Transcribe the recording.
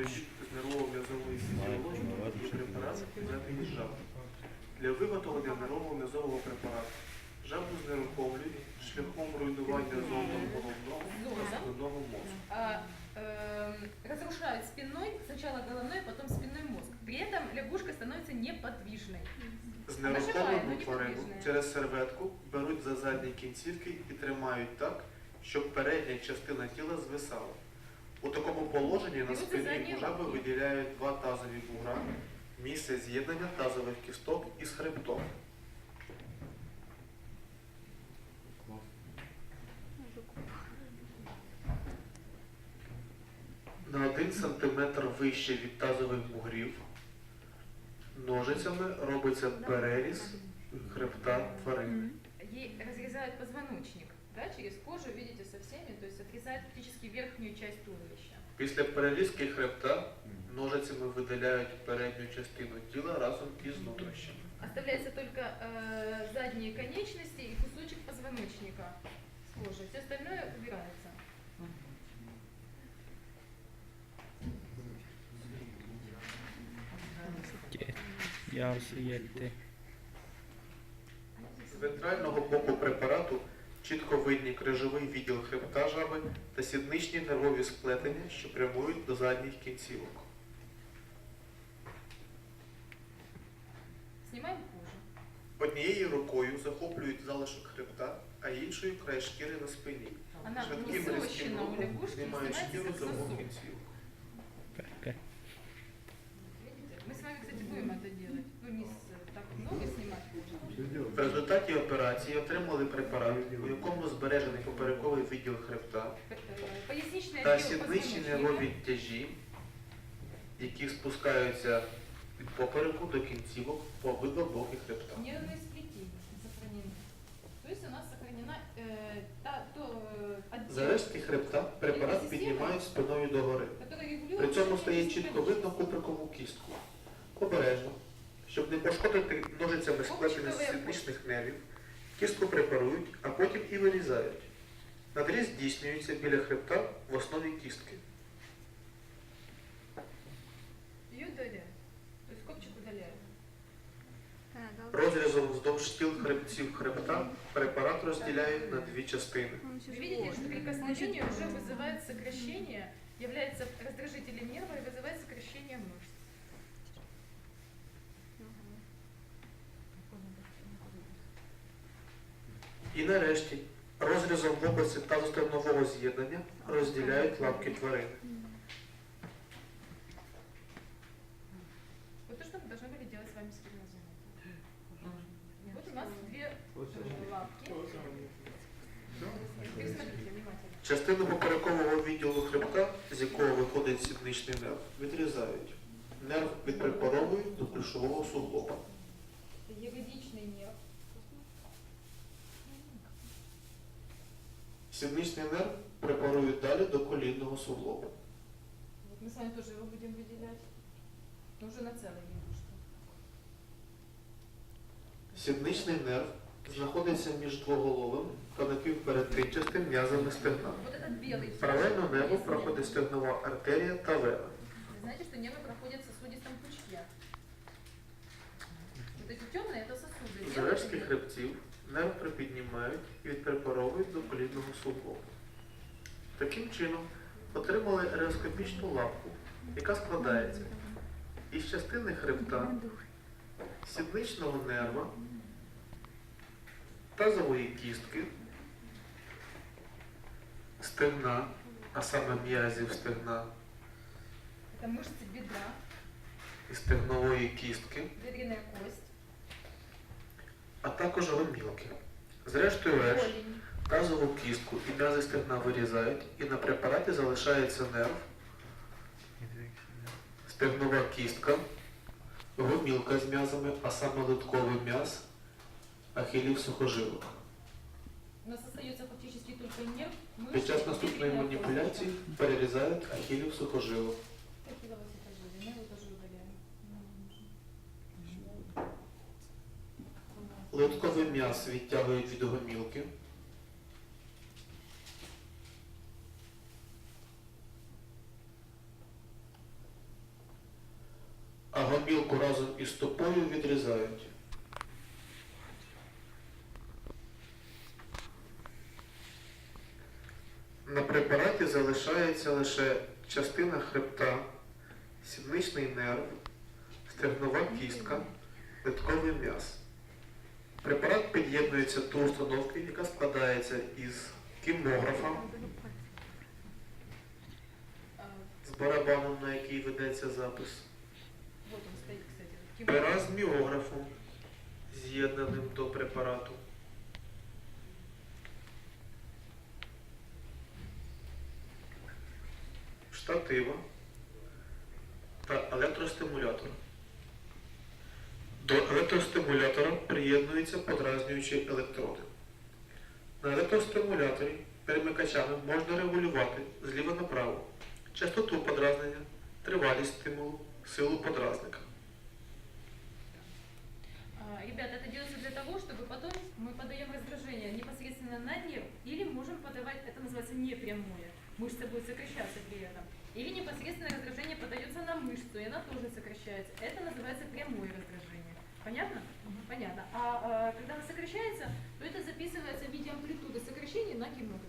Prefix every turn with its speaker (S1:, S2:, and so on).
S1: перехід з нервово-м'язової фізіології і препарат взятий із жаб. Для виготовлення нервово-м'язового препарату жабу знерухомлюють шляхом руйнування зондом головного мозку.
S2: а, эм, разрушают спинной, сначала головной, потом спинной мозг. При этом лягушка становится неподвижной.
S1: Знерухомлену тварину через серветку беруть за задні кінцівки і тримають так, щоб передня частина тіла звисала. У такому положенні на спині у жаби виділяють два тазові бугра, місце з'єднання тазових кісток із хребтом. На один сантиметр вище від тазових бугрів ножицями робиться переріз хребта тварини.
S2: Ей разрезают позвоночник, да, через кожу, видите, отрезают практически верхнюю часть туловища.
S1: Після перерізки хребта ножицями видаляють передню частину тіла разом із нутрощами.
S2: Оставляется только э, задние конечности и кусочек позвоночника с кожи. Все остальное убирается.
S3: Явси єти.
S1: З вентрального боку препарату чітко видні крижовий відділ хребта жаби та сідничні нервові сплетення, що прямують до задніх кінцівок.
S2: Снимаем кожу.
S1: Однією рукою захоплюють залишок хребта, а іншою край шкіри на спині.
S2: Она
S1: Швидким різким рухом
S2: лягушки
S1: знімають шкіру з обох кінцівок.
S3: Перке.
S2: Видите? Мы с вами, кстати, будем это делать. Ну, не с- так много снимать кожи.
S1: В результаті операції отримали препарат, у якому збережений поперековий відділ хребта,
S2: Э, Поясничный
S1: та
S2: отдел
S1: сідничні
S2: позвоночника.
S1: нервові тяжі, які спускаються від попереку до кінцівок по обидва боки хребта.
S2: Нервные сплетения сохранены. То есть у нас сохранена э, та, то, э, отдел,
S1: За рештки хребта препарат піднімають спиною догори.
S2: который регулирует
S1: При цьому стає
S2: движение
S1: чітко
S2: конечностей.
S1: видно куприкову кістку. Обережно, щоб не пошкодити ножицями сплетення з сідничних нервів, кістку препарують, а потім і вирізають. Надріз здійснюється біля хребта в основі кістки.
S2: Ее удаляют. То есть копчик удаляют.
S1: Розрізом вздовж тіл хребців хребта препарат розділяють на дві частини.
S2: Вы видите, что прикосновение уже вызывает сокращение, является раздражителем нерва и вызывает сокращение мышц.
S1: І нарешті розрізом в області тазостегнового з'єднання розділяють лапки тварини.
S2: Вот то, что мы должны были делать с вами с гимназией. Вот у нас две э, лапки. Теперь смотрите внимательно.
S1: Частину поперекового відділу хребта, з якого виходить сідничний нерв, відрізають. Нерв відпрепаровують до плюшового суглоба. Сідничний нерв препарують далі до колінного суглоба.
S2: Вот мы с вами тоже его будем выделять. Но уже на целой немножко.
S1: Сідничний нерв знаходиться між двоголовим та напівпередтинчастим м'язами стегна.
S2: Вот этот белый.
S1: Паралельно
S2: флажок
S1: нерву
S2: есть
S1: проходить стегнова артерія та вена.
S2: Вы знаете, что нервы проходят в сосудистом пучке. Вот эти темные это сосуды.
S1: З
S2: белые
S1: рештки
S2: это-
S1: хребців нерв припіднімають і відпрепаровують до колінного суглобу. Таким чином отримали ареоскопічну лапку, яка складається із частини хребта, сідничного нерва, тазової кістки, стегна, а саме м'язів стегна
S2: Это мышцы бедра,
S1: і стегнової кістки,
S2: бедренная кость,
S1: а також гомілки. Зрештою, решт. Тазову кістку і м'язи стегна вирізають, і на препараті залишається нерв, стегнова кістка, гомілка з м'язами, а саме литковий м'яз, ахілів сухожилок.
S2: У нас остается фактически только нерв,
S1: Під час наступної маніпуляції перерізають ахілів сухожилок. Литковий м'яз відтягують від гомілки. а гомілку разом із стопою відрізають. На препараті залишається лише частина хребта, сідничний нерв, стегнова кістка, литковий м'яз. Препарат під'єднується до установки, яка складається із кімографа з барабаном, на який ведеться запис, пера з'єднаним до препарату. Штатива та електростимулятор. До електростимулятора приєднуються подразнюючі електроди. На електростимуляторі перемикачами можна регулювати зліва направо частоту подразнення, тривалість стимулу, силу подразника.
S2: А, Ребята, это делается для того, чтобы потом мы подаем раздражение непосредственно на нерв, или можем подавать, это называется непрямое, мышца будет сокращаться при этом. Или непосредственно раздражение подается на мышцу, и она тоже сокращается. Это называется прямое раздражение. Понятно? Понятно. А э, когда она сокращается, то это записывается в виде амплитуды сокращений на кинографе. Пошли.